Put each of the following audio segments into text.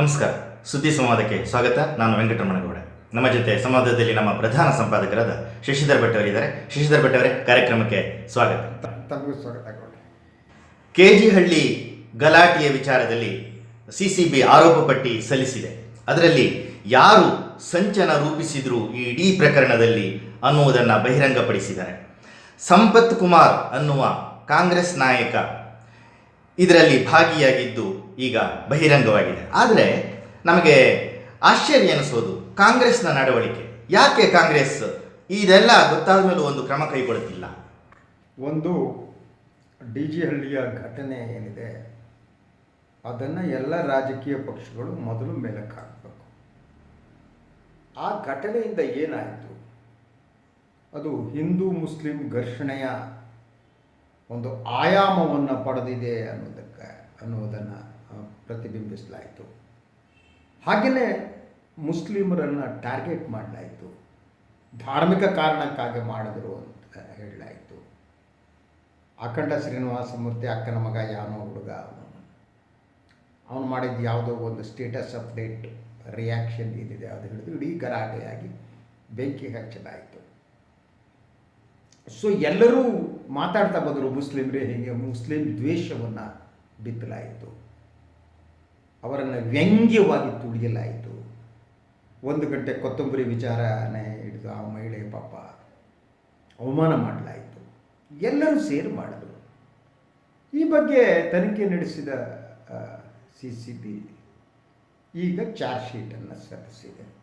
ನಮಸ್ಕಾರ. ಸುದ್ದಿ ಸಂವಾದಕ್ಕೆ ಸ್ವಾಗತ. ನಾನು ವೆಂಕಟರಮಣಗೌಡ. ನಮ್ಮ ಜೊತೆ ಸಂವಾದದಲ್ಲಿ ನಮ್ಮ ಪ್ರಧಾನ ಸಂಪಾದಕರಾದ ಶಶಿಧರ್ ಭಟ್ ಅವರಿದ್ದಾರೆ. ಶಶಿಧರ್ ಭಟ್ ಅವರೇ ಕಾರ್ಯಕ್ರಮಕ್ಕೆ ಸ್ವಾಗತ. ತಮಗೂ ಸ್ವಾಗತ ಹಳ್ಳಿ ಕೆಜಿಹಳ್ಳಿ ಗಲಾಟೆಯ ವಿಚಾರದಲ್ಲಿ ಸಿ ಸಿ ಬಿ ಆರೋಪ ಪಟ್ಟಿ ಸಲ್ಲಿಸಿದೆ. ಅದರಲ್ಲಿ ಯಾರು ಸಂಚನ ರೂಪಿಸಿದ್ರು ಈ ಇಡೀ ಪ್ರಕರಣದಲ್ಲಿ ಅನ್ನುವುದನ್ನು ಬಹಿರಂಗಪಡಿಸಿದ್ದಾರೆ. ಸಂಪತ್ ಕುಮಾರ್ ಅನ್ನುವ ಕಾಂಗ್ರೆಸ್ ನಾಯಕ ಇದರಲ್ಲಿ ಭಾಗಿಯಾಗಿದ್ದು ಈಗ ಬಹಿರಂಗವಾಗಿದೆ. ಆದರೆ ನಮಗೆ ಆಶ್ಚರ್ಯ ಅನಿಸೋದು ಕಾಂಗ್ರೆಸ್ನ ನಡವಳಿಕೆ. ಯಾಕೆ ಕಾಂಗ್ರೆಸ್ ಇದೆಲ್ಲ ಗೊತ್ತಾದ ಮೇಲೂ ಒಂದು ಕ್ರಮ ಕೈಗೊಳ್ಳುತ್ತಿಲ್ಲ? ಒಂದು ಡಿ ಜಿ ಹಳ್ಳಿಯ ಘಟನೆ ಏನಿದೆ, ಅದನ್ನು ಎಲ್ಲ ರಾಜಕೀಯ ಪಕ್ಷಗಳು ಮೊದಲು ಮೇಲಕ್ಕೆ ಹಾಕಬೇಕು. ಆ ಘಟನೆಯಿಂದ ಏನಾಯಿತು? ಅದು ಹಿಂದೂ ಮುಸ್ಲಿಂ ಘರ್ಷಣೆಯ ಒಂದು ಆಯಾಮವನ್ನು ಪಡೆದಿದೆ ಅನ್ನೋದಕ್ಕೆ ಅನ್ನುವುದನ್ನು ಆ, ಪ್ರತಿಬಿಂಬಿಸಲಾಯಿತು. ಹಾಗೆಯೇ ಮುಸ್ಲಿಮರನ್ನು ಟಾರ್ಗೆಟ್ ಮಾಡಲಾಯಿತು. ಧಾರ್ಮಿಕ ಕಾರಣಕ್ಕಾಗಿ ಮಾಡಿದ್ರು ಅಂತ ಹೇಳಲಾಯಿತು. ಅಖಂಡ ಶ್ರೀನಿವಾಸ ಮೂರ್ತಿ ಅಕ್ಕನ ಮಗ ಯಾನೋ ಹುಡುಗ ಅವನು. ಮಾಡಿದ ಯಾವುದೋ ಒಂದು ಸ್ಟೇಟಸ್ ಅಪ್ಡೇಟ್ ರಿಯಾಕ್ಷನ್ ಏನಿದೆ ಅದು ಹಿಡಿದು ಇಡೀ ಗಲಾಟೆಯಾಗಿ ಬೆಂಕಿ ಹಚ್ಚಲಾಯಿತು. ಸೊ ಎಲ್ಲರೂ ಮಾತಾಡ್ತಾ ಬಂದರು ಮುಸ್ಲಿಮ್ರೇ, ಹೀಗೆ ಮುಸ್ಲಿಂ ದ್ವೇಷವನ್ನು ಬಿತ್ತಲಾಯಿತು. ಅವರನ್ನು ವ್ಯಂಗ್ಯವಾಗಿ ತುಳಿಯಲಾಯಿತು. ಒಂದು ಗಂಟೆ ಕೊತ್ತಂಬರಿ ವಿಚಾರನೆ ಹಿಡಿದು ಆ ಮಹಿಳೆ ಪಾಪ ಅವಮಾನ ಮಾಡಲಾಯಿತು. ಎಲ್ಲರೂ ಸೇರಿ ಮಾಡಿದರು. ಈ ಬಗ್ಗೆ ತನಿಖೆ ನಡೆಸಿದ ಸಿ ಸಿ ಬಿ ಈಗ ಚಾರ್ಜ್ ಶೀಟನ್ನು ಸಲ್ಲಿಸಿದೆ.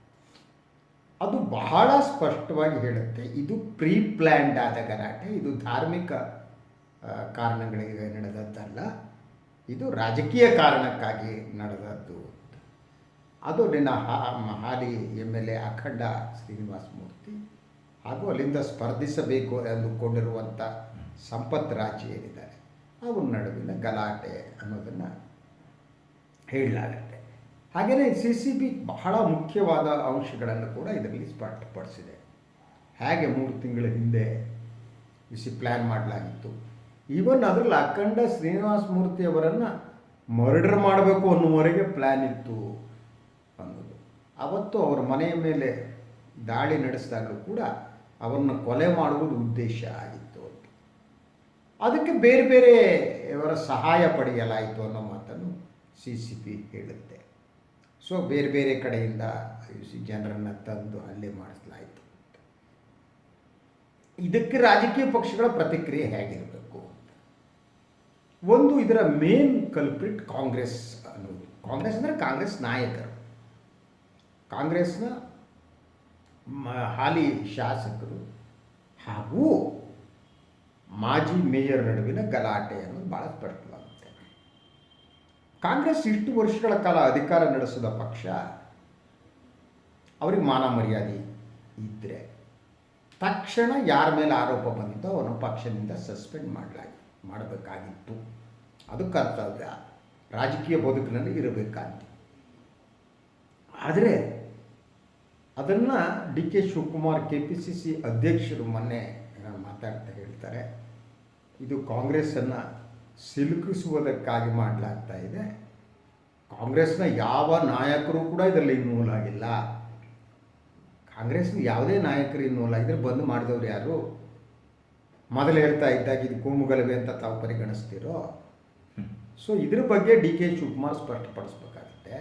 ಅದು ಬಹಳ ಸ್ಪಷ್ಟವಾಗಿ ಹೇಳುತ್ತೆ, ಇದು ಪ್ರೀ ಪ್ಲ್ಯಾಂಡ್ ಆದ ಗಲಾಟೆ, ಇದು ಧಾರ್ಮಿಕ ಕಾರಣಗಳಿಗೆ ನಡೆದದ್ದಲ್ಲ, ಇದು ರಾಜಕೀಯ ಕಾರಣಕ್ಕಾಗಿ ನಡೆದದ್ದು ಅದು ನಿನ್ನ ಮಹಾಲಿ ಹಾಲಿ M L A Akhanda Srinivasa Murthy, ಹಾಗೂ ಅಲ್ಲಿಂದ ಸ್ಪರ್ಧಿಸಬೇಕು ಎಂದುಕೊಂಡಿರುವಂಥ ಸಂಪತ್ ರಾಜ್ ಏನಿದ್ದಾರೆ, ಅವ್ರ ನಡುವಿನ ಗಲಾಟೆ ಅನ್ನೋದನ್ನು ಹೇಳಲಾಗತ್ತೆ. ಹಾಗೆಯೇ ಸಿ ಸಿ ಬಿ ಬಹಳ ಮುಖ್ಯವಾದ ಅಂಶಗಳನ್ನು ಕೂಡ ಇದರಲ್ಲಿ ಸ್ಪಷ್ಟಪಡಿಸಿದೆ. ಹೇಗೆ ಮೂರು ತಿಂಗಳ ಹಿಂದೆ ಬಿಸಿ ಪ್ಲ್ಯಾನ್ ಮಾಡಲಾಗಿತ್ತು? ಈವನ್ ಅದರಲ್ಲಿ ಅಖಂಡ ಶ್ರೀನಿವಾಸ ಮೂರ್ತಿ ಅವರನ್ನು ಮರ್ಡರ್ ಮಾಡಬೇಕು ಅನ್ನುವರೆಗೆ ಪ್ಲ್ಯಾನ್ ಇತ್ತು ಅನ್ನೋದು. ಅವತ್ತು ಅವರ ಮನೆಯ ಮೇಲೆ ದಾಳಿ ನಡೆಸಿದಾಗಲೂ ಕೂಡ ಅವರನ್ನು ಕೊಲೆ ಮಾಡುವುದು ಉದ್ದೇಶ ಆಗಿತ್ತು ಅಂತ. ಅದಕ್ಕೆ ಬೇರೆ ಬೇರೆ ಇವರ ಸಹಾಯ ಪಡೆಯಲಾಯಿತು ಅನ್ನೋ ಮಾತನ್ನು ಸಿ ಸಿ ಪಿ ಹೇಳುತ್ತೆ. ಸೊ ಬೇರೆ ಬೇರೆ ಕಡೆಯಿಂದ ಜನರನ್ನು ತಂದು ಹಲ್ಲೆ ಮಾಡಿಸಲಾಯಿತು. ಇದಕ್ಕೆ ರಾಜಕೀಯ ಪಕ್ಷಗಳ ಪ್ರತಿಕ್ರಿಯೆ ಹೇಗಿರಬೇಕು ಒಂದು ಇದರ ಮೇನ್ ಕಲ್ಪ್ರಿಟ್ ಕಾಂಗ್ರೆಸ್ ಅನ್ನೋದು. ಕಾಂಗ್ರೆಸ್ ಅಂದರೆ ಕಾಂಗ್ರೆಸ್ ನಾಯಕರು. ಕಾಂಗ್ರೆಸ್ನ ಹಾಲಿ ಶಾಸಕರು ಹಾಗೂ ಮಾಜಿ ಮೇಯರ್ ನಡುವಿನ ಗಲಾಟೆ ಅನ್ನೋದು ಭಾಳ ಸ್ಪಷ್ಟವಾಗುತ್ತೆ ಕಾಂಗ್ರೆಸ್ ಇಷ್ಟು ವರ್ಷಗಳ ಕಾಲ ಅಧಿಕಾರ ನಡೆಸಿದ ಪಕ್ಷ, ಅವ್ರಿಗೆ ಮಾನ ಮರ್ಯಾದೆ ಇದ್ದರೆ ತಕ್ಷಣ ಯಾರ ಮೇಲೆ ಆರೋಪ ಬಂದಿದ್ದೋ ಅವನ ಪಕ್ಷದಿಂದ ಸಸ್ಪೆಂಡ್ ಮಾಡಲಾಗಿ ಮಾಡಬೇಕಾಗಿತ್ತು. ಅದು ಕರ್ತವ್ಯ. ರಾಜಕೀಯ ಬದುಕಿನಲ್ಲಿ ಇರಬೇಕಂತ ಆದರೆ ಅದನ್ನು D K Shivakumar K P C C ಅಧ್ಯಕ್ಷರು ಮೊನ್ನೆ ಮಾತಾಡ್ತಾ ಹೇಳ್ತಾರೆ, ಇದು ಕಾಂಗ್ರೆಸ್ಸನ್ನು ಸಿಲುಕಿಸುವುದಕ್ಕಾಗಿ ಮಾಡಲಾಗ್ತಾ ಇದೆ. ಕಾಂಗ್ರೆಸ್ನ ಯಾವ ನಾಯಕರು ಕೂಡ ಇದರಲ್ಲಿ ಇನ್ವಾಲ್ವ್ ಆಗಿಲ್ಲ. ಕಾಂಗ್ರೆಸ್ನ ಯಾವುದೇ ನಾಯಕರು ಇನ್ವಾಲ್ವ್ ಆಗಿದ್ರೆ ಬಂದು ಮಾಡಿದವ್ರು ಯಾರು? ಮೊದಲು ಹೇಳ್ತಾ ಇದ್ದಾಗ ಇದು ಕೋಮುಗಲಭೆ ಅಂತ ತಾವು ಪರಿಗಣಿಸ್ತೀರೋ? ಸೊ ಇದ್ರ ಬಗ್ಗೆ ಡಿ ಕೆ ಶಿವಕುಮಾರ್ ಸ್ಪಷ್ಟಪಡಿಸ್ಬೇಕಾಗುತ್ತೆ.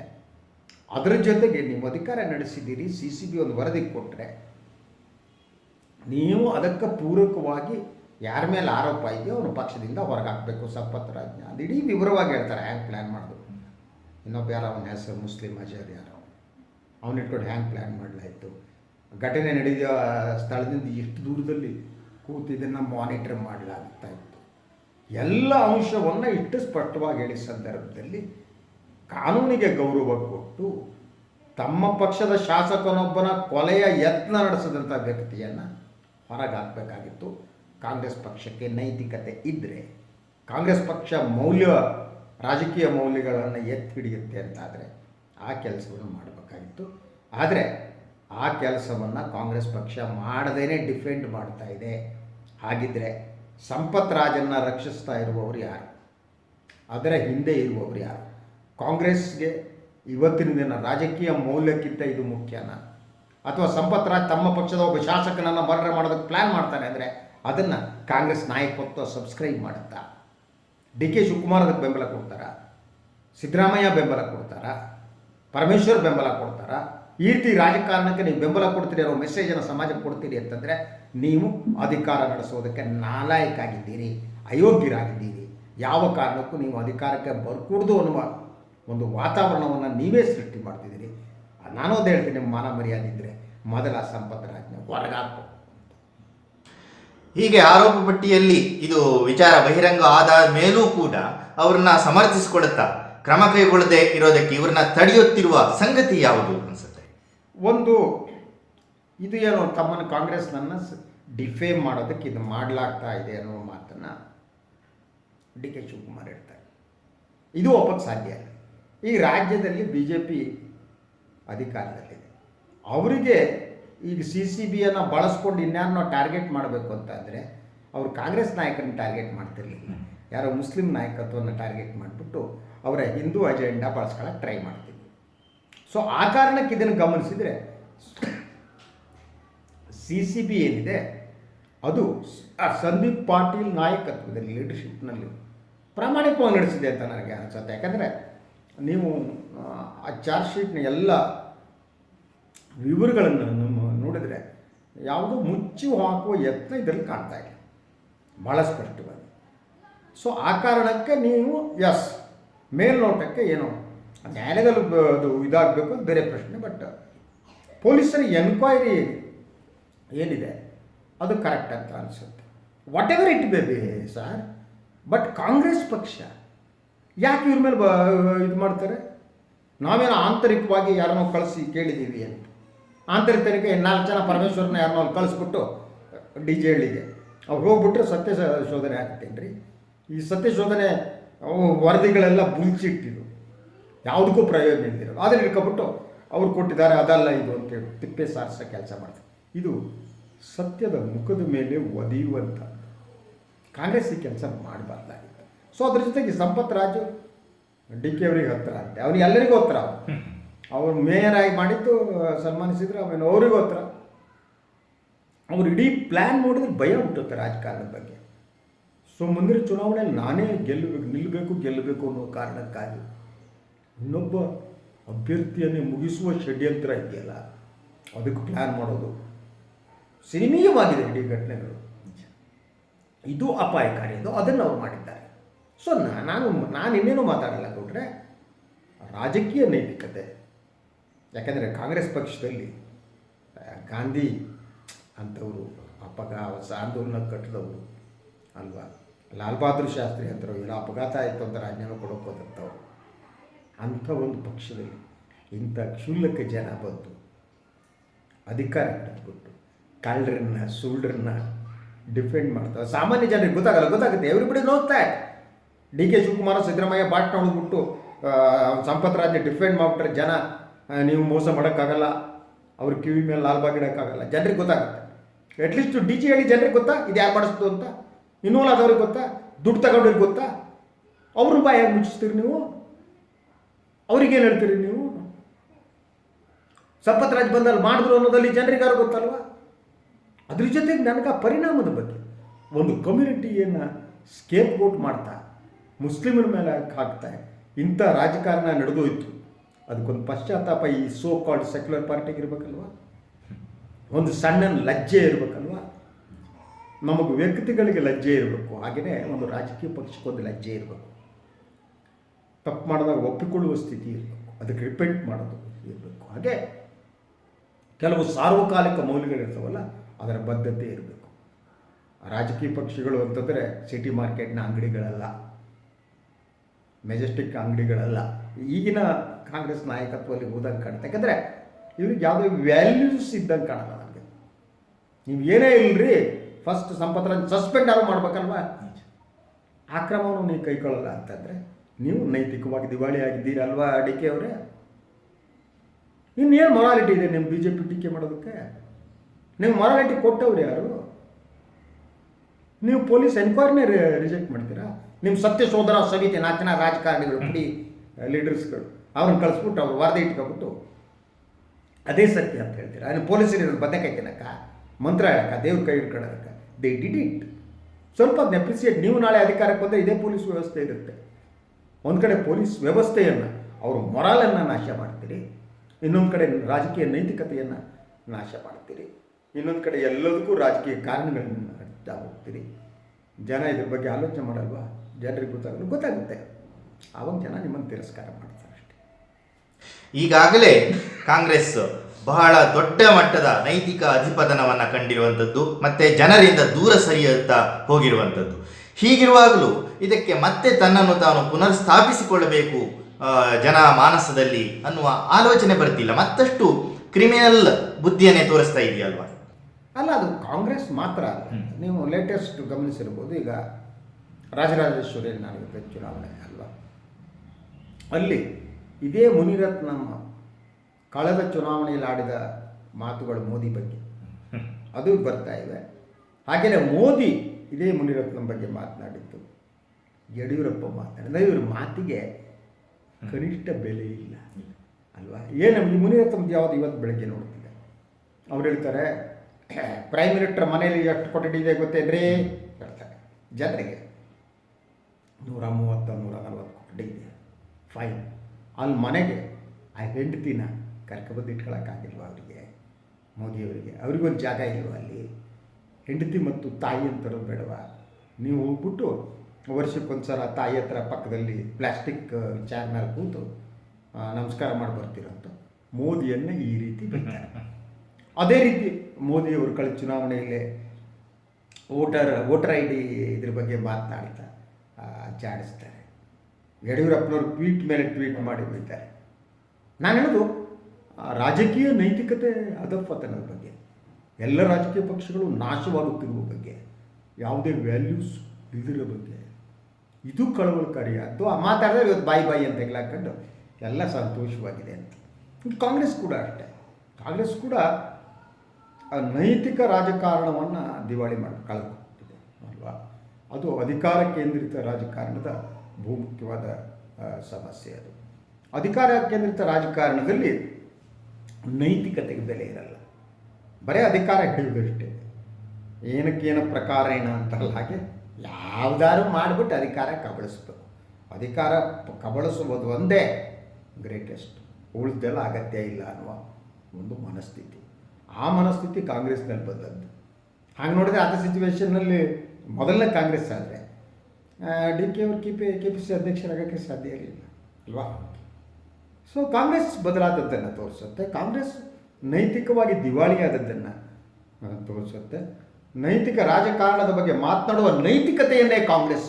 ಅದರ ಜೊತೆಗೆ ನೀವು ಅಧಿಕಾರ ನಡೆಸಿದ್ದೀರಿ, ಸಿ ಸಿ ಬಿ ಒಂದು ವರದಿ ಕೊಟ್ಟರೆ ನೀವು ಅದಕ್ಕೆ ಪೂರಕವಾಗಿ ಯಾರ ಮೇಲೆ ಆರೋಪ ಇದೆಯೋ ಅವನು ಪಕ್ಷದಿಂದ ಹೊರಗೆ ಹಾಕಬೇಕು ಸಂಪತ್ ರಾಜ್ಯ ಅದು ಇಡೀ ವಿವರವಾಗಿ ಹೇಳ್ತಾರೆ, ಹ್ಯಾಂಗೆ ಪ್ಲ್ಯಾನ್ ಮಾಡೋದು. ಇನ್ನೊಬ್ಬ ಯಾರೋ ಅವನ ಹೆಸರು, ಮುಸ್ಲಿಂ ಅಜರ್ ಯಾರೋ. ಅವನು ಇಟ್ಕೊಂಡು ಹ್ಯಾಂಗೆ ಪ್ಲ್ಯಾನ್ ಮಾಡಲಾಯಿತು? ಘಟನೆ ನಡೆದ ಸ್ಥಳದಿಂದ ಎಷ್ಟು ದೂರದಲ್ಲಿ ಕೂತಿದ್ದನ್ನು ಮಾನಿಟರ್ ಮಾಡಲಾಗ್ತಾ ಇತ್ತು. ಎಲ್ಲ ಅಂಶವನ್ನು ಇಷ್ಟು ಸ್ಪಷ್ಟವಾಗಿ ಹೇಳಿ ಸಂದರ್ಭದಲ್ಲಿ ಕಾನೂನಿಗೆ ಗೌರವ ಕೊಟ್ಟು ತಮ್ಮ ಪಕ್ಷದ ಶಾಸಕನೊಬ್ಬನ ಕೊಲೆಯ ಯತ್ನ ನಡೆಸಿದಂಥ ವ್ಯಕ್ತಿಯನ್ನು ಹೊರಗೆ ಹಾಕಬೇಕಾಗಿತ್ತು ಕಾಂಗ್ರೆಸ್ ಪಕ್ಷಕ್ಕೆ ನೈತಿಕತೆ ಇದ್ದರೆ ಕಾಂಗ್ರೆಸ್ ಪಕ್ಷ ಮೌಲ್ಯ, ರಾಜಕೀಯ ಮೌಲ್ಯಗಳನ್ನು ಎತ್ತಿ ಹಿಡಿಯುತ್ತೆ ಅಂತಾದರೆ ಆ ಕೆಲಸವನ್ನು ಮಾಡಬೇಕಾಗಿತ್ತು. ಆದರೆ ಆ ಕೆಲಸವನ್ನು ಕಾಂಗ್ರೆಸ್ ಪಕ್ಷ ಮಾಡದೇನೆ ಡಿಫೆಂಡ್ ಮಾಡ್ತಾ ಇದೆ. ಹಾಗಿದ್ದರೆ ಸಂಪತ್ ರಾಜನ್ನು ರಕ್ಷಿಸ್ತಾ ಇರುವವರು ಯಾರು? ಅದರ ಹಿಂದೆ ಇರುವವರು ಯಾರು? ಕಾಂಗ್ರೆಸ್ಗೆ ಇವತ್ತಿನ ದಿನ ರಾಜಕೀಯ ಮೌಲ್ಯಕ್ಕಿಂತ ಇದು ಮುಖ್ಯನಾ? ಅಥವಾ ಸಂಪತ್ ರಾಜ್ ತಮ್ಮ ಪಕ್ಷದ ಒಬ್ಬ ಶಾಸಕನನ್ನು ಮರ್ಡರ್ ಮಾಡೋದಕ್ಕೆ ಪ್ಲ್ಯಾನ್ ಮಾಡ್ತಾನೆ ಅಂದರೆ ಅದನ್ನು ಕಾಂಗ್ರೆಸ್ ನಾಯಕತ್ವ ಸಬ್ಸ್ಕ್ರೈಬ್ ಮಾಡುತ್ತಾ? ಡಿ ಕೆ ಶಿವಕುಮಾರ್ ಅದಕ್ಕೆ ಬೆಂಬಲ ಕೊಡ್ತಾರಾ? ಸಿದ್ದರಾಮಯ್ಯ ಬೆಂಬಲ ಕೊಡ್ತಾರಾ? ಪರಮೇಶ್ವರ್ ಬೆಂಬಲ ಕೊಡ್ತಾರಾ? ಈ ರೀತಿ ರಾಜಕಾರಣಕ್ಕೆ ನೀವು ಬೆಂಬಲ ಕೊಡ್ತೀರಿ, ಅನ್ನೋ ಮೆಸೇಜನ್ನು ಸಮಾಜಕ್ಕೆ ಕೊಡ್ತೀರಿ ಅಂತಂದರೆ ನೀವು ಅಧಿಕಾರ ನಡೆಸೋದಕ್ಕೆ ನಾಲಾಯಕಾಗಿದ್ದೀರಿ, ಅಯೋಗ್ಯರಾಗಿದ್ದೀರಿ. ಯಾವ ಕಾರಣಕ್ಕೂ ನೀವು ಅಧಿಕಾರಕ್ಕೆ ಬರ್ಕೂಡ್ದು ಅನ್ನುವ ಒಂದು ವಾತಾವರಣವನ್ನು ನೀವೇ ಸೃಷ್ಟಿ ಮಾಡ್ತಿದ್ದೀರಿ. ನಾನೋದು ಹೇಳ್ತೀನಿ, ನಿಮ್ಮ ಮಾನ ಮರ್ಯಾದೆ ಇದ್ದರೆ ಮೊದಲ ಸಂಪತ್ ರಾಜ್ಯ ಹೊರಗಾಕು. ಹೀಗೆ ಆರೋಪ ಪಟ್ಟಿಯಲ್ಲಿ ಇದು ವಿಚಾರ ಬಹಿರಂಗ ಆದ ಮೇಲೂ ಕೂಡ ಅವ್ರನ್ನ ಸಮರ್ಥಿಸಿಕೊಳ್ಳುತ್ತಾ ಕ್ರಮ ಕೈಗೊಳ್ಳದೆ ಇರೋದಕ್ಕೆ ಇವ್ರನ್ನ ತಡೆಯುತ್ತಿರುವ ಸಂಗತಿ ಯಾವುದು ಅನ್ಸುತ್ತೆ? ಒಂದು, ಇದು ಏನು, ತಮ್ಮನ್ನು ಕಾಂಗ್ರೆಸ್ನನ್ನು ಡಿಫೇಮ್ ಮಾಡೋದಕ್ಕೆ ಇದು ಮಾಡಲಾಗ್ತಾ ಇದೆ ಅನ್ನೋ ಮಾತನ್ನು ಡಿ ಕೆ ಶಿವಕುಮಾರ್ ಹೇಳ್ತಾರೆ. ಇದು ಒಪ್ಪಕ್ಕೆ ಸಾಧ್ಯ ಈ ರಾಜ್ಯದಲ್ಲಿ ಬಿ ಜೆ ಪಿ ಅಧಿಕಾರದಲ್ಲಿದೆ. ಅವರಿಗೆ ಈಗ ಸಿ ಸಿ ಬಿಯನ್ನು ಬಳಸ್ಕೊಂಡು ಇನ್ಯಾರನ್ನೋ ಟಾರ್ಗೆಟ್ ಮಾಡಬೇಕು ಅಂತ ಅಂದರೆ ಅವರು ಕಾಂಗ್ರೆಸ್ ನಾಯಕರನ್ನ ಟಾರ್ಗೆಟ್ ಮಾಡ್ತಿರ್ಲಿಲ್ಲ. ಯಾರೋ ಮುಸ್ಲಿಂ ನಾಯಕತ್ವವನ್ನು ಟಾರ್ಗೆಟ್ ಮಾಡಿಬಿಟ್ಟು ಅವರ ಹಿಂದೂ ಅಜೆಂಡಾ ಬಳಸ್ಕೊಳ್ಳೋಕೆ ಟ್ರೈ ಮಾಡ್ತೀವಿ ಸೊ ಆ ಕಾರಣಕ್ಕೆ ಇದನ್ನು ಗಮನಿಸಿದರೆ ಸಿ ಸಿ ಬಿ ಏನಿದೆ? ಅದು ಸಂದೀಪ್ ಪಾಟೀಲ್ ನಾಯಕತ್ವದಲ್ಲಿ ಲೀಡರ್ಶಿಪ್ನಲ್ಲಿ ಪ್ರಾಮಾಣಿಕವಾಗಿ ನಡೆಸಿದೆ ಅಂತ ನನಗೆ ಅನಿಸುತ್ತೆ. ಯಾಕಂದರೆ ನೀವು ಆ, ಚಾರ್ಜ್ ಶೀಟ್ನ ಎಲ್ಲ ವಿವರಗಳನ್ನು ನೋಡಿದರೆ ಯಾವುದೋ ಮುಚ್ಚಿ ಹಾಕುವ ಯತ್ನ ಇದರಲ್ಲಿ ಕಾಣ್ತಾ ಇಲ್ಲ. ಭಾಳ ಸ್ಪಷ್ಟವಾಗಿ. ಸೊ ಆ ಕಾರಣಕ್ಕೆ ನೀವು ಎಸ್ ಮೇಲ್ನೋಟಕ್ಕೆ ಏನು ನ್ಯಾಯಾಲಯದಲ್ಲಿ ಅದು ಇದಾಗಬೇಕು ಬೇರೆ ಪ್ರಶ್ನೆ ಬಟ್ ಪೊಲೀಸರ ಎನ್ಕ್ವೈರಿ ಏನಿದೆ? ಅದು ಕರೆಕ್ಟ್ ಅಂತ ಅನಿಸುತ್ತೆ. Whatever it be be sir but Congress ಪಕ್ಷ ಯಾಕೆ ಇವ್ರ ಮೇಲೆ ಇದು ಮಾಡ್ತಾರೆ? ನಾವೇನೋ ಆಂತರಿಕವಾಗಿ ಯಾರನ್ನೋ ಕಳಿಸಿ ಕೇಳಿದ್ದೀವಿ ಅಂತ. ಆಂತರಿಕ ತನಿಖೆ ನಾಲ್ಕು ಜನ ಪರಮೇಶ್ವರನ ಯಾರನ್ನೋ ಅಲ್ಲಿ ಕಳಿಸ್ಬಿಟ್ಟು, ಡಿ ಜೆ ಹಳ್ಳಿಗೆ ಅವ್ರು ಹೋಗ್ಬಿಟ್ರೆ ಸತ್ಯ ಶೋಧನೆ ಆಗ್ತೇನೆ ರೀ ಈ ಸತ್ಯ ಶೋಧನೆ ವರದಿಗಳೆಲ್ಲ ಬುಲ್ಚಿಟ್ಟಿದ್ದು. ಯಾವುದಕ್ಕೂ ಪ್ರಯೋಜನ ಇಲ್ದಿರೋದು. ಆದರೆ ಇಟ್ಕೊಬಿಟ್ಟು ಅವ್ರು ಕೊಟ್ಟಿದ್ದಾರೆ, ಅದಲ್ಲ ಇದು ಅಂತೇಳಿ ತಿಪ್ಪೆ ಸಾರಿಸೋ ಕೆಲಸ ಮಾಡ್ತಾರೆ. ಇದು ಸತ್ಯದ ಮುಖದ ಮೇಲೆ ಒದೆಯುವಂಥ ಕಾಂಗ್ರೆಸ್ ಈ ಕೆಲಸ ಮಾಡಬಾರ್ದಾಗಿತ್ತು ಸೊ ಅದ್ರ ಜೊತೆಗೆ ಸಂಪತ್ ರಾಜು, ಡಿ ಕೆ ಅವರಿಗೆ ಹತ್ತಿರ ಅಂತೆ. ಎಲ್ಲರಿಗೂ ಹತ್ತಿರ ಅವ್ರು ಮೇಯರ್ ಆಗಿ ಮಾಡಿದ್ದು ಸನ್ಮಾನಿಸಿದ್ರು ಆಮೇಲೆ ಅವ್ರಿಗೂ ಹತ್ರ ಅವ್ರು ಇಡೀ ಪ್ಲ್ಯಾನ್ ನೋಡಿದ್ರೆ ಭಯ ಹುಟ್ಟುತ್ತೆ ರಾಜಕಾರಣದ ಬಗ್ಗೆ. ಸೊ ಮುಂದಿನ ಚುನಾವಣೆಯಲ್ಲಿ ನಾನೇ ಗೆಲ್ಲಬೇಕು ನಿಲ್ಲಬೇಕು ಗೆಲ್ಲಬೇಕು ಅನ್ನೋ ಕಾರಣಕ್ಕಾಗಿ ಇನ್ನೊಬ್ಬ ಅಭ್ಯರ್ಥಿಯನ್ನೇ ಮುಗಿಸುವ ಷಡ್ಯಂತ್ರ ಇದೆಯಲ್ಲ, ಅದಕ್ಕೆ ಪ್ಲ್ಯಾನ್ ಮಾಡೋದು ಸಿನಿಮೀಯವಾಗಿದೆ ಇಡೀ ಘಟನೆಗಳು. ಇದು ಅಪಾಯಕಾರಿ ಅದು ಅದನ್ನು ಅವ್ರು ಮಾಡಿದ್ದಾರೆ. ಸೊ ನಾನು ನಾನು ಇನ್ನೇನು ಮಾತಾಡಲ್ಲ ಕೊಟ್ಟರೆ ರಾಜಕೀಯ ನೈತಿಕತೆ. ಯಾಕಂದರೆ ಕಾಂಗ್ರೆಸ್ ಪಕ್ಷದಲ್ಲಿ ಗಾಂಧಿ ಅಂಥವರು ಅಪಘ ಆಂದೋಲನ ಕಟ್ಟಿದವರು ಅಲ್ವಾ? ಲಾಲ್ ಬಹದ್ದೂರ್ ಶಾಸ್ತ್ರಿ ಅಂತಾರೆ ಏನೋ ಅಪಘಾತ ಆಯಿತು ಅಂತ ರಾಜೀನಾಮೆ ಕೊಡೋಕೆ ಹೋದಂಥವ್ರು. ಅಂಥ ಒಂದು ಪಕ್ಷದಲ್ಲಿ ಇಂಥ ಕ್ಷುಲ್ಲಕ ಜನ ಬಂದು ಅಧಿಕಾರ ಬಿಟ್ಟು ಕಳ್ಳರನ್ನ, ಸುಳ್ಳರನ್ನ ಡಿಫೆಂಡ್ ಮಾಡ್ತಾರೆ ಸಾಮಾನ್ಯ ಜನರಿಗೆ ಗೊತ್ತಾಗಲ್ಲ, ಗೊತ್ತಾಗುತ್ತೆ. ಎವ್ರಿಬಡಿ ನೋಡ್ತಾ ಡಿ ಕೆ ಶಿವಕುಮಾರ, ಸಿದ್ದರಾಮಯ್ಯ ಬಾಟ್ನ ನೋಡ್ಬಿಟ್ಟು ಸಂಪತ್ ರಾಜ್ಯ ಡಿಫೆಂಡ್ ಮಾಡಿಬಿಟ್ರೆ ಜನ ನೀವು ಮೋಸ ಮಾಡೋಕ್ಕಾಗಲ್ಲ, ಅವ್ರ ಕಿವಿ ಮೇಲೆ ಲಾಲ್ ಬಾಗಿಡೋಕ್ಕಾಗಲ್ಲ ಜನರಿಗೆ ಗೊತ್ತಾಗುತ್ತೆ. ಅಟ್ಲೀಸ್ಟ್ ಡಿ ಜಿ ಹೇಳಿ ಜನರಿಗೆ ಗೊತ್ತಾ? ಇದು ಯಾರು ಮಾಡಿಸ್ತು ಅಂತ? ಇನ್ವಾಲ್ವ್ ಆದವ್ರಿಗೆ ಗೊತ್ತಾ? ದುಡ್ಡು ತಗೊಂಡವ್ರಿಗೆ ಗೊತ್ತಾ? ಅವ್ರನ್ನ ಬಾಯಾಗಿ ಮುಚ್ಚಿಸ್ತೀರಿ ನೀವು? ಅವ್ರಿಗೇನು ಹೇಳ್ತೀರಿ ನೀವು? ಸಂಪತ್ ರಾಜ್ ಬಂದಲ್ಲಿ ಮಾಡಿದ್ರು ಅನ್ನೋದಲ್ಲಿ ಜನರಿಗಾರು ಗೊತ್ತಲ್ವಾ? ಅದ್ರ ಜೊತೆಗೆ ನನಗೆ ಆ ಪರಿಣಾಮದ ಬಗ್ಗೆ. ಒಂದು ಕಮ್ಯುನಿಟಿಯನ್ನು ಸ್ಕೇಪ್ ಔಟ್ ಮಾಡ್ತಾ, ಮುಸ್ಲಿಮರ ಮೇಲೆ ಹಾಕ್ತಾ, ಇಂಥ ರಾಜಕಾರಣ ನಡೆದೋಯ್ತು. ಅದಕ್ಕೊಂದು ಪಶ್ಚಾತ್ತಾಪ ಈ ಸೋ ಕಾಲ್ಡ್ ಸೆಕ್ಯುಲರ್ ಪಾರ್ಟಿಗೆ ಇರಬೇಕಲ್ವಾ? ಒಂದು ಸಣ್ಣ ಲಜ್ಜೆ ಇರಬೇಕಲ್ವಾ? ನಮಗೆ ವ್ಯಕ್ತಿಗಳಿಗೆ ಲಜ್ಜೆ ಇರಬೇಕು ಹಾಗೆಯೇ ಒಂದು ರಾಜಕೀಯ ಪಕ್ಷಕ್ಕೊಂದು ಲಜ್ಜೆ ಇರಬೇಕು. ತಪ್ಪು ಮಾಡಿದಾಗ ಒಪ್ಪಿಕೊಳ್ಳುವ ಸ್ಥಿತಿ ಇರಬೇಕು, ಅದಕ್ಕೆ ರಿಪೆಂಟ್ ಮಾಡೋದು ಇರಬೇಕು. ಹಾಗೆ ಕೆಲವು ಸಾರ್ವಕಾಲಿಕ ಮೌಲ್ಯಗಳಿರ್ತಾವಲ್ಲ ಅದರ ಬದ್ಧತೆ ಇರಬೇಕು. ರಾಜಕೀಯ ಪಕ್ಷಗಳು ಅಂತಂದರೆ ಸಿಟಿ ಮಾರ್ಕೆಟ್ನ ಅಂಗಡಿಗಳಲ್ಲ. ಮೆಜೆಸ್ಟಿಕ್ ಅಂಗಡಿಗಳಲ್ಲ. ಈಗಿನ ಕಾಂಗ್ರೆಸ್ ನಾಯಕತ್ವದಲ್ಲಿ ಹೋದಂಗೆ ಕಾಣುತ್ತೆ. ಯಾಕಂದರೆ ಇವ್ರಿಗೆ ಯಾವುದೇ ವ್ಯಾಲ್ಯೂಸ್ ಇದ್ದಂಗೆ ಕಾಣಲ್ಲ ನನಗೆ ನೀವು ಏನೇ ಇಲ್ಲರಿ ಫಸ್ಟ್ ಸಂಪತ್ರ ಸಸ್ಪೆಂಡ್ ಆದ್ರೂ ಮಾಡ್ಬೇಕಲ್ವ? ಆಕ್ರಮವನ್ನು ಕ್ರಮವನ್ನು ನೀವು ಕೈಗೊಳ್ಳಲ್ಲ ಅಂತಂದರೆ ನೀವು ನೈತಿಕವಾಗಿ ದಿವಾಳಿ ಆಗಿದ್ದೀರಿ ಅಲ್ವಾ ಅಡಿಕೆ ಅವರೇ? ಇನ್ನೇನು ಮೊರಾಲಿಟಿ ಇದೆ ನಿಮ್ಮ ಬಿ ಜೆ ಪಿ ಟೀಕೆ ಮಾಡೋದಕ್ಕೆ? ನೀವು ಮೊರಾಲಿಟಿ ಕೊಟ್ಟವ್ರು ಯಾರು? ನೀವು ಪೊಲೀಸ್ ಎನ್ಕ್ವೈರಿನೇ ರಿಜೆಕ್ಟ್ ಮಾಡ್ತೀರಾ? ನಿಮ್ಮ ಸತ್ಯ ಸೋದರ ಸಮಿತಿ ನಾಲ್ಕು ಜನ ರಾಜಕಾರಣಿಗಳು ಪುಡಿ ಲೀಡರ್ಸ್ಗಳು ಅವ್ರನ್ನ ಕಳಿಸ್ಬಿಟ್ಟು ಅವ್ರು ವಾರದೆ ಇಟ್ಕೊಬಿಟ್ಟು, ಅದೇ ಸತ್ಯ ಅಂತ ಹೇಳ್ತೀರಾ? ಅದನ್ನು ಪೊಲೀಸರು ಬದನೆಕಾಯಿ ತಿನ್ನಕ್ಕ, ಮಂತ್ರ ಹೇಳಕ್ಕ, ದೇವ್ರ ಕೈ ಹಿಡ್ಕೊಳ್ಳೋದಕ್ಕೆ ದೇ ಡಿಡ್ ಇಟ್ ಸ್ವಲ್ಪ ಅದನ್ನ ಅಪ್ರಿಸಿಯೇಟ್ ನೀವು ನಾಳೆ ಅಧಿಕಾರಕ್ಕೆ ಬಂದರೆ ಇದೇ ಪೊಲೀಸ್ ವ್ಯವಸ್ಥೆ ಇರುತ್ತೆ. ಒಂದು ಕಡೆ ಪೊಲೀಸ್ ವ್ಯವಸ್ಥೆಯನ್ನು, ಅವರು ಮೊರಾಲನ್ನು ನಾಶ ಮಾಡ್ತೀರಿ. ಇನ್ನೊಂದು ಕಡೆ ರಾಜಕೀಯ ನೈತಿಕತೆಯನ್ನು ನಾಶ ಮಾಡ್ತೀರಿ. ಇನ್ನೊಂದು ಕಡೆ ಎಲ್ಲದಕ್ಕೂ ರಾಜಕೀಯ ಕಾರಣಗಳನ್ನು ಹೋಗ್ತೀರಿ. ಜನ ಇದ್ರ ಬಗ್ಗೆ ಆಲೋಚನೆ ಮಾಡಲ್ವಾ? ಜನರಿಗೆ ಗೊತ್ತಾಗಲು ಗೊತ್ತಾಗುತ್ತೆ. ಆವಾಗ ಜನ ನಿಮ್ಮನ್ನು ತಿರಸ್ಕಾರ ಮಾಡ್ತಾರೆ ಅಷ್ಟೇ. ಈಗಾಗಲೇ ಕಾಂಗ್ರೆಸ್ ಬಹಳ ದೊಡ್ಡ ಮಟ್ಟದ ನೈತಿಕ ಅಧಿಪತನವನ್ನು ಕಂಡಿರುವಂಥದ್ದು ಮತ್ತೆ ಜನರಿಂದ ದೂರ ಸರಿಯುತ್ತಾ ಹೋಗಿರುವಂಥದ್ದು ಹೀಗಿರುವಾಗಲೂ ಇದಕ್ಕೆ ಮತ್ತೆ ತನ್ನನ್ನು ತಾನು ಪುನರ್ ಸ್ಥಾಪಿಸಿಕೊಳ್ಳಬೇಕು ಜನ ಮಾನಸದಲ್ಲಿ ಅನ್ನುವ ಆಲೋಚನೆ ಬರ್ತಿಲ್ಲ. ಮತ್ತಷ್ಟು ಕ್ರಿಮಿನಲ್ ಬುದ್ಧಿಯನ್ನೇ ತೋರಿಸ್ತಾ ಇದೆಯಲ್ವಾ? ಅಲ್ಲ ಅದು ಕಾಂಗ್ರೆಸ್ ಮಾತ್ರ ನೀವು ಲೇಟೆಸ್ಟ್ ಗಮನಿಸಿರ್ಬೋದು ಈಗ ರಾಜರಾಜೇಶ್ವರಿ ಚುನಾವಣೆ ಅಲ್ವಾ? ಅಲ್ಲಿ ಇದೇ ಮುನಿರತ್ನ ಕಳೆದ ಚುನಾವಣೆಯಲ್ಲಿ ಆಡಿದ ಮಾತುಗಳು ಮೋದಿ ಬಗ್ಗೆ. ಅದು ಬರ್ತಾ ಇವೆ. ಹಾಗೆಯೇ ಮೋದಿ ಇದೇ ಮುನಿರತ್ನ ಬಗ್ಗೆ ಮಾತನಾಡಿದ್ದು. ಯಡಿಯೂರಪ್ಪ ಮಾತನಾಡಿದ ಇವ್ರ ಮಾತಿಗೆ ಕನಿಷ್ಠ ಬೆಲೆ ಇಲ್ಲ. ಅಲ್ವಾ? ಏನು ಈ ಮುನಿರತ್ನ ಯಾವುದು ಇವತ್ತು ಬೆಳಗ್ಗೆ ನೋಡ್ತಿದ್ದೆ ಅವ್ರು ಹೇಳ್ತಾರೆ ಪ್ರೈಮ್ ಮಿನಿಸ್ಟರ್ ಮನೇಲಿ ಎಷ್ಟು ಕೊಠಡಿ ಇದೆ ಗೊತ್ತೇನ್ರಿ ಹೇಳ್ತಾರೆ. ಜನರಿಗೆ ನೂರ ಮೂವತ್ತ, ನೂರ ನಲ್ವತ್ತು ಫೈನ್ ಅಲ್ಲಿ ಮನೆಗೆ ಆ ಹೆಂಡತಿನ ಕರ್ಕೊಬಂದು ಇಟ್ಕೊಳಕ್ಕಾಗಿಲ್ವ ಅವರಿಗೆ? ಮೋದಿಯವರಿಗೆ ಅವ್ರಿಗೊಂದು ಜಾಗ ಇಲ್ವ ಅಲ್ಲಿ? ಹೆಂಡತಿ ಮತ್ತು ತಾಯಿ ಅಂತರೋ ಬೇಡವಾ? ನೀವು ಹೋಗ್ಬಿಟ್ಟು ವರ್ಷಕ್ಕೊಂದ್ಸಲ ತಾಯಿ ಹತ್ರ ಪಕ್ಕದಲ್ಲಿ ಪ್ಲಾಸ್ಟಿಕ್ ಚೇರ್ ಮೇಲೆ ಕೂತು ನಮಸ್ಕಾರ ಮಾಡಿ ಬರ್ತಿರೋಂಥ ಮೋದಿಯನ್ನು ಈ ರೀತಿ ಬೈತಾರೆ. ಅದೇ ರೀತಿ ಮೋದಿಯವರು ಕಳೆದ ಚುನಾವಣೆಯಲ್ಲೇ ವೋಟರ್ ವೋಟರ್ ಐ ಡಿ ಇದ್ರ ಬಗ್ಗೆ ಮಾತನಾಡ್ತಾ ಜಾಡಿಸ್ತಾರೆ. ಯಡಿಯೂರಪ್ಪನವರು ಟ್ವೀಟ್ ಮೇಲೆ ಟ್ವೀಟ್ ಮಾಡಿ ಬೈತಾರೆ ನಾನು ಹೇಳೋದು ರಾಜಕೀಯ ನೈತಿಕತೆ ಅಧಪತನದ ಬಗ್ಗೆ. ಎಲ್ಲ ರಾಜಕೀಯ ಪಕ್ಷಗಳು ನಾಶವಾಗುತ್ತಿರುವ ಬಗ್ಗೆ. ಯಾವುದೇ ವ್ಯಾಲ್ಯೂಸ್ ಇಲ್ದಿರೋ ಬಗ್ಗೆ. ಇದು ಕಳವಳಕಾರಿಯಾದ್ದು. ಆ ಮಾತಾಡಿದ್ರೆ ಇವತ್ತು ಬಾಯಿ ಬಾಯಿ ಅಂತ ಹಾಕೊಂಡು ಎಲ್ಲ ಸಂತೋಷವಾಗಿದೆ ಅಂತ. ಕಾಂಗ್ರೆಸ್ ಕೂಡ ಅಷ್ಟೇ. ಕಾಂಗ್ರೆಸ್ ಕೂಡ ನೈತಿಕ ರಾಜಕಾರಣವನ್ನು ದಿವಾಳಿ ಮಾಡಿ ಕಳೆದುಕೊಂಡಿದೆ ಅಲ್ವಾ? ಅದು ಅಧಿಕಾರ ಕೇಂದ್ರಿತ ರಾಜಕಾರಣದ ಬಹುಮುಖ್ಯವಾದ ಮುಖ್ಯವಾದ ಸಮಸ್ಯೆ ಅದು. ಅಧಿಕಾರ ಕೇಂದ್ರಿತ ರಾಜಕಾರಣದಲ್ಲಿ ನೈತಿಕತೆಗೆ ಬೆಲೆ ಇರಲ್ಲ. ಬರೇ ಅಧಿಕಾರ ಹಿಡಿಯುವುದಷ್ಟೇ ಏನಕ್ಕೇನು ಪ್ರಕಾರ ಏನ ಅಂತಲ್ಲ ಹಾಗೆ ಯಾವ್ದಾದ್ರು ಮಾಡಿಬಿಟ್ಟು ಅಧಿಕಾರ ಕಬಳಿಸ್ಬೇಕು ಅಧಿಕಾರ ಕಬಳಿಸುವುದು ಒಂದೇ ಗ್ರೇಟೆಸ್ಟ್ ಉಳಿದೆಲ್ಲ ಅಗತ್ಯ ಇಲ್ಲ ಅನ್ನುವ ಒಂದು ಮನಸ್ಥಿತಿ. ಆ ಮನಸ್ಥಿತಿ ಕಾಂಗ್ರೆಸ್ನಲ್ಲಿ ಬಂದದ್ದು. ಹಾಗೆ ನೋಡಿದ್ರೆ ಅದೇ ಸಿಚುವೇಶನ್ನಲ್ಲಿ ಮೊದಲನೇ ಕಾಂಗ್ರೆಸ್ ಆದರೆ ಡಿ ಕೆ ಅವರು K P K P C ಅಧ್ಯಕ್ಷರಾಗೋಕ್ಕೆ ಸಾಧ್ಯ ಇರಲಿಲ್ಲ. ಅಲ್ವಾ ಸೊ ಕಾಂಗ್ರೆಸ್ ಬದಲಾದದ್ದನ್ನು ತೋರಿಸುತ್ತೆ. ಕಾಂಗ್ರೆಸ್ ನೈತಿಕವಾಗಿ ದಿವಾಳಿಯಾದದ್ದನ್ನು ತೋರಿಸುತ್ತೆ. ನೈತಿಕ ರಾಜಕಾರಣದ ಬಗ್ಗೆ ಮಾತನಾಡುವ ನೈತಿಕತೆಯನ್ನೇ ಕಾಂಗ್ರೆಸ್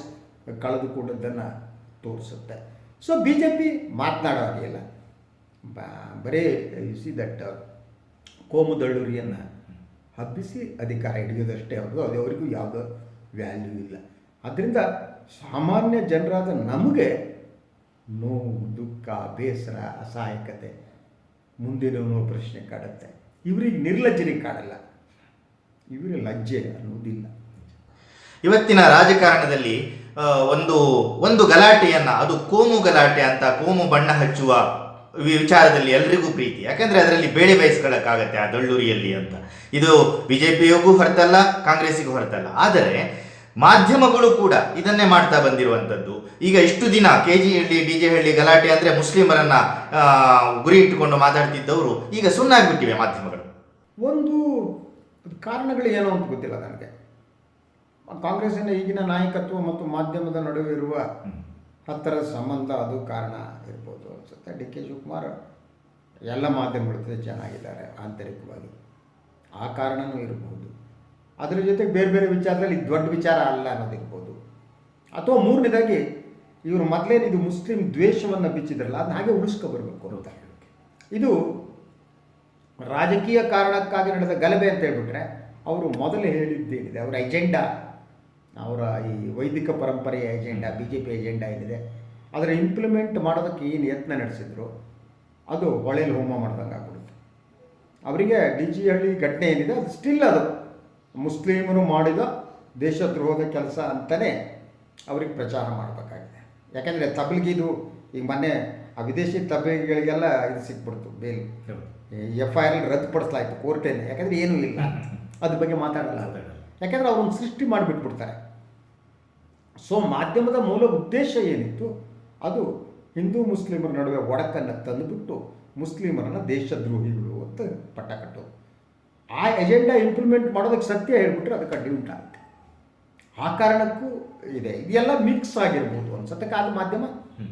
ಕಳೆದುಕೊಂಡದ್ದನ್ನು ತೋರಿಸುತ್ತೆ. ಸೊ ಬಿ ಜೆ ಪಿ ಮಾತನಾಡೋ ಹಾಗೆಲ್ಲ ಬರೀ ಸಿ ದಟ್ ಕೋಮುದಳ್ಳೂರಿಯನ್ನು ಹಬ್ಬಿಸಿ ಅಧಿಕಾರ ಹಿಡಿಯೋದಷ್ಟೇ ಅವ್ರದ್ದು ಅದು ಅವರಿಗೂ ಯಾವುದೋ ವ್ಯಾಲ್ಯೂ ಇಲ್ಲ. ಅದರಿಂದ ಸಾಮಾನ್ಯ ಜನರಾದ ನಮಗೆ ನೋವು, ದುಃಖ, ಬೇಸರ, ಅಸಹಾಯಕತೆ ಮುಂದಿನವನು ಪ್ರಶ್ನೆ ಕಾಡುತ್ತೆ. ಇವರಿಗೆ ನಿರ್ಲಜ್ಜನೆ ಕಾಡಲ್ಲ. ಇವರಿಗೆ ಲಜ್ಜೆ ಅನ್ನೋದಿಲ್ಲ. ಇವತ್ತಿನ ರಾಜಕಾರಣದಲ್ಲಿ ಒಂದು ಒಂದು ಗಲಾಟೆಯನ್ನು, ಅದು ಕೋಮು ಗಲಾಟೆ ಅಂತ ಕೋಮು ಬಣ್ಣ ಹಚ್ಚುವ ವಿಚಾರದಲ್ಲಿ ಎಲ್ರಿಗೂ ಪ್ರೀತಿ. ಯಾಕಂದ್ರೆ ಅದರಲ್ಲಿ ಬೇಳೆ ಬೇಯಿಸ್ಕೊಳ್ಳೋಕ್ಕಾಗತ್ತೆ ಆ ದಳ್ಳೂರಿಯಲ್ಲಿ ಅಂತ. ಇದು ಬಿ ಜೆ ಪಿಯೋಗೂ ಹೊರತಲ್ಲ, ಕಾಂಗ್ರೆಸ್ಸಿಗೂ ಹೊರತಲ್ಲ. ಆದರೆ ಮಾಧ್ಯಮಗಳು ಕೂಡ ಇದನ್ನೇ ಮಾಡ್ತಾ ಬಂದಿರುವಂಥದ್ದು. ಈಗ ಇಷ್ಟು ದಿನ K G Halli D J Halli ಗಲಾಟೆ ಅಂದರೆ ಮುಸ್ಲಿಮರನ್ನ ಗುರಿ ಇಟ್ಟುಕೊಂಡು ಮಾತಾಡ್ತಿದ್ದವರು ಈಗ ಸುಣ್ಣಾಗ್ಬಿಟ್ಟಿವೆ ಮಾಧ್ಯಮಗಳು. ಒಂದು ಕಾರಣಗಳು ಏನೋ ಅಂತ ಗೊತ್ತಿಲ್ಲ ನನಗೆ. ಕಾಂಗ್ರೆಸ್ಸಿನ ಈಗಿನ ನಾಯಕತ್ವ ಮತ್ತು ಮಾಧ್ಯಮದ ನಡುವೆ ಇರುವ ಹತ್ತಿರದ ಸಂಬಂಧ ಅದು ಕಾರಣ ಇರ್ಬೋದು ಅನ್ಸುತ್ತೆ. ಡಿ ಕೆ ಶಿವಕುಮಾರ್ ಎಲ್ಲ ಮಾಧ್ಯಮಗಳ ಜೊತೆ ಚೆನ್ನಾಗಿದ್ದಾರೆ ಆಂತರಿಕವಾಗಿ. ಆ ಕಾರಣವೂ ಇರ್ಬೋದು. ಅದ್ರ ಜೊತೆಗೆ ಬೇರೆ ಬೇರೆ ವಿಚಾರದಲ್ಲಿ ಇದು ದೊಡ್ಡ ವಿಚಾರ ಅಲ್ಲ ಅನ್ನೋದಿರ್ಬೋದು. ಅಥವಾ ಮೂರನೇದಾಗಿ ಇವರು ಮೊದಲೇನು ಇದು ಮುಸ್ಲಿಂ ದ್ವೇಷವನ್ನು ಬಿಚ್ಚಿದ್ರಲ್ಲ ಅದನ್ನ ಹಾಗೆ ಉಳಿಸ್ಕೊಬರ್ಬೇಕು ಅಂತ. ಇದು ರಾಜಕೀಯ ಕಾರಣಕ್ಕಾಗಿ ನಡೆದ ಗಲಭೆ ಅಂತ ಹೇಳ್ಬಿಟ್ರೆ ಅವರು ಮೊದಲು ಹೇಳಿದ್ದೇನಿದೆ ಅವರ ಎಜೆಂಡಾ ಅವರ ಈ ವೈದಿಕ ಪರಂಪರೆಯ agenda B J P agenda ಏನಿದೆ ಅದರ ಇಂಪ್ಲಿಮೆಂಟ್ ಮಾಡೋದಕ್ಕೆ ಏನು ಯತ್ನ ನಡೆಸಿದ್ರು ಅದು ಹೊಳೆಯಲ್ಲಿ ಹೋಮ ಮಾಡ್ದಂಗೆ ಆಗ್ಬಿಡುತ್ತೆ ಅವರಿಗೆ ಡಿ ಜಿ ಹಳ್ಳಿ ಘಟನೆ ಏನಿದೆ ಅದು ಸ್ಟಿಲ್ ಅದು. ಮುಸ್ಲಿಮರು ಮಾಡಿದ ದೇಶದ್ರೋಹದ ಕೆಲಸ ಅಂತಲೇ ಅವ್ರಿಗೆ ಪ್ರಚಾರ ಮಾಡಬೇಕಾಗಿದೆ. ಯಾಕೆಂದರೆ ತಬ್ಲಿಗಿದು ಈಗ ಮೊನ್ನೆ ಆ ವಿದೇಶಿ ತಬ್ಬಿಗಳಿಗೆಲ್ಲ ಇದು ಸಿಕ್ಬಿಡ್ತು ಬೇಲ್. ಎಫ್ ಐ ಆರ್ ರದ್ದುಪಡಿಸಲಾಯಿತು ಕೋರ್ಟಲ್ಲಿ ಯಾಕಂದರೆ ಏನೂ ಇಲ್ಲ. ಅದ್ರ ಬಗ್ಗೆ ಮಾತಾಡಲ್ಲ. ಯಾಕಂದರೆ ಅವ್ರನ್ನ ಸೃಷ್ಟಿ ಮಾಡಿಬಿಟ್ಬಿಡ್ತಾರೆ. ಸೊ ಮಾಧ್ಯಮದ ಮೂಲ ಉದ್ದೇಶ ಏನಿತ್ತು? ಅದು ಹಿಂದೂ ಮುಸ್ಲಿಮರ ನಡುವೆ ಒಡಕನ್ನು ತಂದುಬಿಟ್ಟು ಮುಸ್ಲಿಮರನ್ನು ದೇಶದ್ರೋಹಿಗಳು ಅಂತ ಪಟ್ಟ ಕಟ್ಟೋದು. ಎಜೆಂಡಾ ಇಂಪ್ಲಿಮೆಂಟ್ ಮಾಡೋದಕ್ಕೆ ಸತ್ಯ ಹೇಳ್ಬಿಟ್ರೆ ಅದಕ್ಕೆ ಅಡ್ಡಿ ಉಂಟಾಗುತ್ತೆ. ಆ ಕಾರಣಕ್ಕೂ ಇದೆ. ಇದೆಲ್ಲ ಮಿಕ್ಸ್ ಆಗಿರ್ಬೋದು ಅನ್ಸತ್ತೆ ಕಾಲ ಮಾಧ್ಯಮ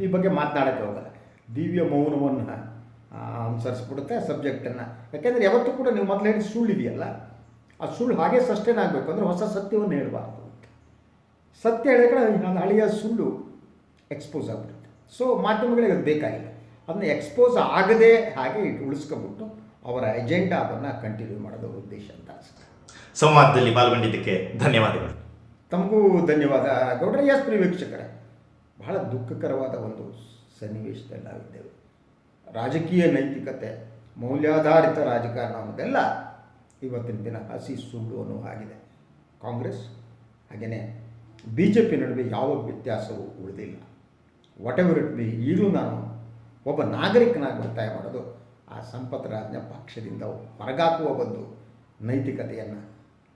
ಈ ಬಗ್ಗೆ ಮಾತನಾಡೋಕ್ಕೆ ಹೋಗಲ್ಲ. ದಿವ್ಯ ಮೌನವನ್ನು ಅನುಸರಿಸ್ಬಿಡುತ್ತೆ ಸಬ್ಜೆಕ್ಟನ್ನು. ಯಾಕೆಂದರೆ ಯಾವತ್ತೂ ಕೂಡ ನೀವು ಮೊದಲು ಹೇಳಿ ಸುಳ್ಳು ಇದೆಯಲ್ಲ? ಆ ಸುಳ್ಳು ಹಾಗೆ ಸಸ್ಟೇನ್ ಆಗಬೇಕು. ಅಂದರೆ ಹೊಸ ಸತ್ಯವನ್ನು ಹೇಳಬಾರ್ದು ಸತ್ಯ ಹೇಳಿದ್ರೆ ನನ್ನ ಹಳೆಯ ಸುಳ್ಳು ಎಕ್ಸ್ಪೋಸ್ ಆಗಿಬಿಡುತ್ತೆ. ಸೊ ಮಾಧ್ಯಮಗಳಿಗೆ ಅದು ಬೇಕಾಗಿಲ್ಲ. ಅದನ್ನ ಎಕ್ಸ್ಪೋಸ್ ಆಗದೆ ಹಾಗೆ ಉಳಿಸ್ಕೊಬಿಟ್ಟು ಅವರ ಎಜೆಂಡಾವನ್ನು ಕಂಟಿನ್ಯೂ ಮಾಡೋದು ಉದ್ದೇಶ ಅಂತ ಅನಿಸುತ್ತೆ. ಸಂವಾದದಲ್ಲಿ ಪಾಲ್ಗೊಂಡಿದ್ದಕ್ಕೆ ಧನ್ಯವಾದಗಳು. ತಮಗೂ ಧನ್ಯವಾದ. ಗೌಡ್ರ ಎಸ್ ಪ್ರಿಯ ವೀಕ್ಷಕರೇ ಬಹಳ ದುಃಖಕರವಾದ ಒಂದು ಸನ್ನಿವೇಶದಲ್ಲಿ ನಾವಿದ್ದೇವೆ ರಾಜಕೀಯ ನೈತಿಕತೆ ಮೌಲ್ಯಾಧಾರಿತ ರಾಜಕಾರಣ ಅನ್ನೋದೆಲ್ಲ ಇವತ್ತಿನ ದಿನ ಹಸಿ ಸುಳ್ಳು ಅನ್ನೋ ಹಾಗಿದೆ. ಕಾಂಗ್ರೆಸ್ ಹಾಗೆಯೇ ಬಿ ಜೆ ಪಿ ನಡುವೆ ಯಾವ ವ್ಯತ್ಯಾಸವೂ ಉಳಿದಿಲ್ಲ. ವಾಟ್ ಎವರ್ ಇಟ್ ಬಿ ಈಗಲೂ ನಾನು ಒಬ್ಬ ನಾಗರಿಕನಾಗಿ ಒತ್ತಾಯ ಮಾಡೋದು ಆ ಸಂಪತ್ ರಾಜ್ಯ ಪಕ್ಷದಿಂದ ಹೊರಗಾಕುವ ಒಂದು ನೈತಿಕತೆಯನ್ನು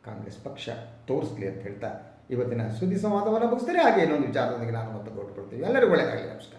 ಕಾಂಗ್ರೆಸ್ ಪಕ್ಷ ತೋರಿಸ್ಲಿ ಅಂತ ಹೇಳ್ತಾ ಇವತ್ತಿನ ಸುದ್ದಿ ಸಂವಾದವನ್ನು ಮುಗಿಸ್ತಾರೆ. ಹಾಗೆ ಇನ್ನೊಂದು ವಿಚಾರದೊಂದಿಗೆ ನಾನು ಮತ್ತೆ ಕೊಟ್ಟು ಎಲ್ಲರಿಗೂ ಒಳ್ಳೆಯದಾಗಲಿ ನಮಸ್ಕಾರ.